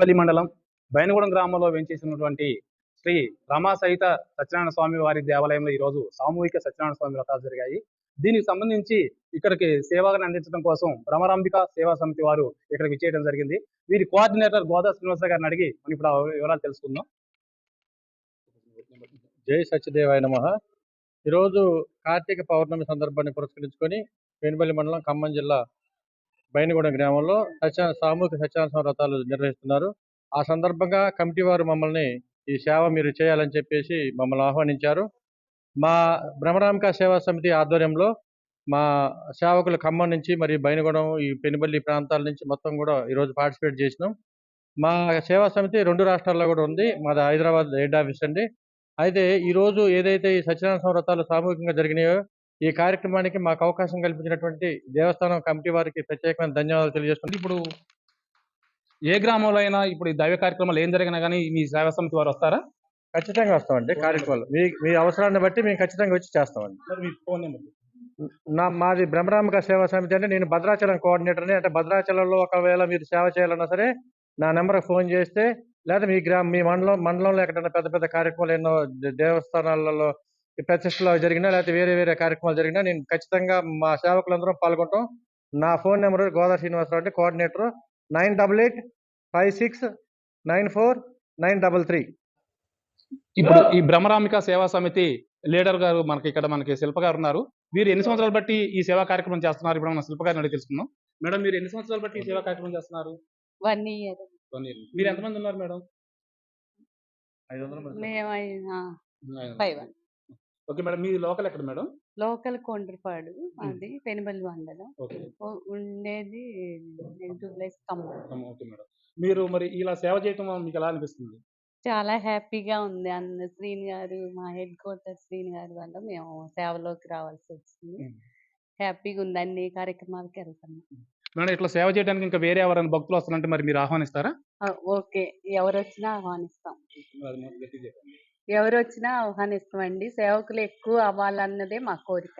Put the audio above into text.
పెనుబలి మండలం బైనగూడెం గ్రామంలో వెంచేసినటువంటి శ్రీ రమా సహిత సత్యనారాయణ స్వామి వారి దేవాలయంలో ఈ రోజు సామూహిక సత్యనారాయణ స్వామి వ్రతాలు జరిగాయి. దీనికి సంబంధించి ఇక్కడికి సేవలను అందించడం కోసం భ్రమరాంబిక సేవా సమితి వారు ఇక్కడికి చేయడం జరిగింది. వీరి కోఆర్డినేటర్ గోదా శ్రీనివాస గారిని అడిగి మనం ఇప్పుడు వివరాలు తెలుసుకుందాం. జై సత్యదేవాయ నమ. ఈరోజు కార్తీక పౌర్ణమి సందర్భాన్ని పురస్కరించుకొని పెనుబల్లి మండలం ఖమ్మం జిల్లా బైనగూడెం గ్రామంలో సత్య సామూహిక సత్యానంద వ్రతాలు నిర్వహిస్తున్నారు. ఆ సందర్భంగా కమిటీ వారు మమ్మల్ని ఈ సేవ మీరు చేయాలని చెప్పేసి మమ్మల్ని ఆహ్వానించారు. మా బ్రహ్మరామిక సేవా సమితి ఆధ్వర్యంలో మా సేవకులు ఖమ్మం నుంచి మరి బైనగూడెం ఈ పెనుబల్లి ప్రాంతాల నుంచి మొత్తం కూడా ఈరోజు పార్టిసిపేట్ చేసినాం. మా సేవా సమితి రెండు రాష్ట్రాల్లో కూడా ఉంది. మాది హైదరాబాద్ హెడ్ ఆఫీస్ అండి. అయితే ఈరోజు ఏదైతే ఈ సత్యనారాయణ వ్రతాలు సామూహికంగా జరిగినాయో ఈ కార్యక్రమానికి మాకు అవకాశం కల్పించినటువంటి దేవస్థానం కమిటీ వారికి ప్రత్యేకమైన ధన్యవాదాలు తెలియజేస్తున్నాను ఇప్పుడు ఏ గ్రామంలో అయినా ఇప్పుడు ఈ దైవ కార్యక్రమాలు ఏం జరిగినా కానీ మీ సేవా సమితి వారు వస్తారా? ఖచ్చితంగా వస్తామండి కార్యక్రమాలు. మీ మీ అవసరాన్ని బట్టి మేము ఖచ్చితంగా వచ్చి చేస్తామండి. మీ ఫోన్ నెంబర్ నా మాది బ్రహ్మరామిక సేవా సమితి అంటే నేను భద్రాచలం కోఆర్డినేటర్ని అంటే భద్రాచలంలో ఒకవేళ మీరు సేవ చేయాలన్నా సరే నా నెంబర్కి ఫోన్ చేస్తే లేదా మీ గ్రామ మీ మండలం మండలంలో ఎక్కడైనా పెద్ద పెద్ద కార్యక్రమాలు ఎన్నో దేవస్థానాలలో ప్రతిష్టలు జరిగినా లేకపోతే వేరే వేరే కార్యక్రమాలు జరిగినా నేను ఖచ్చితంగా మా సేవకులందరం పాల్గొంటాం. నా ఫోన్ నెంబర్ గోదా శ్రీనివాసరావు అంటే coordinator. Nine double eight five six nine four nine double three. ఇప్పుడు ఈ భ్రమరామిక సేవా సమితి లీడర్ గారు మనకి ఇక్కడ మనకి శిల్ప గారు ఉన్నారు. వీరు ఎన్ని సంవత్సరాలు బట్టి ఈ సేవా కార్యక్రమం చేస్తున్నారు? ఇప్పుడు మన శిల్ప గారిని అడిగి తెలుసుకుందాం. మేడం మీరు ఎన్ని సంవత్సరాలు బట్టి ఈ సేవా కార్యక్రమం చేస్తున్నారు? One year. One year. మీరు ఎంతమంది ఉన్నారు మేడం? ఐదు వందల. మంది. మేము ఫైవ్. One okay madam. మీ లోకల్ ఎక్కడ మేడం? లోకల్ కొండ్రపాడు అది పెనుబల్లి మండలం. ఉండేది ప్లేస్ ఖమ్మం. Okay madam. మీరు మరి ఇలా సేవ చేయటం మీకు ఎలా అనిపిస్తుంది? చాలా హ్యాపీగా ఉంది. అన్న శ్రీని గారు మా హెడ్ క్వార్టర్ శ్రీని గారి వల్ల మేము సేవలోకి రావాల్సి వచ్చింది. హ్యాపీగా ఉంది. అన్ని కార్యక్రమాలకి వెళ్తున్నాం. మేడం ఇట్లా సేవ చేయడానికి ఇంకా వేరే ఎవరైనా భక్తులు వస్తారంటే మరి మీరు ఆహ్వానిస్తారా? ఓకే. ఎవరు వచ్చినా ఆహ్వానిస్తాం ఎవరు వచ్చినా ఆహ్వానిస్తామండి. సేవకులు ఎక్కువ అవ్వాలన్నదే మా కోరిక.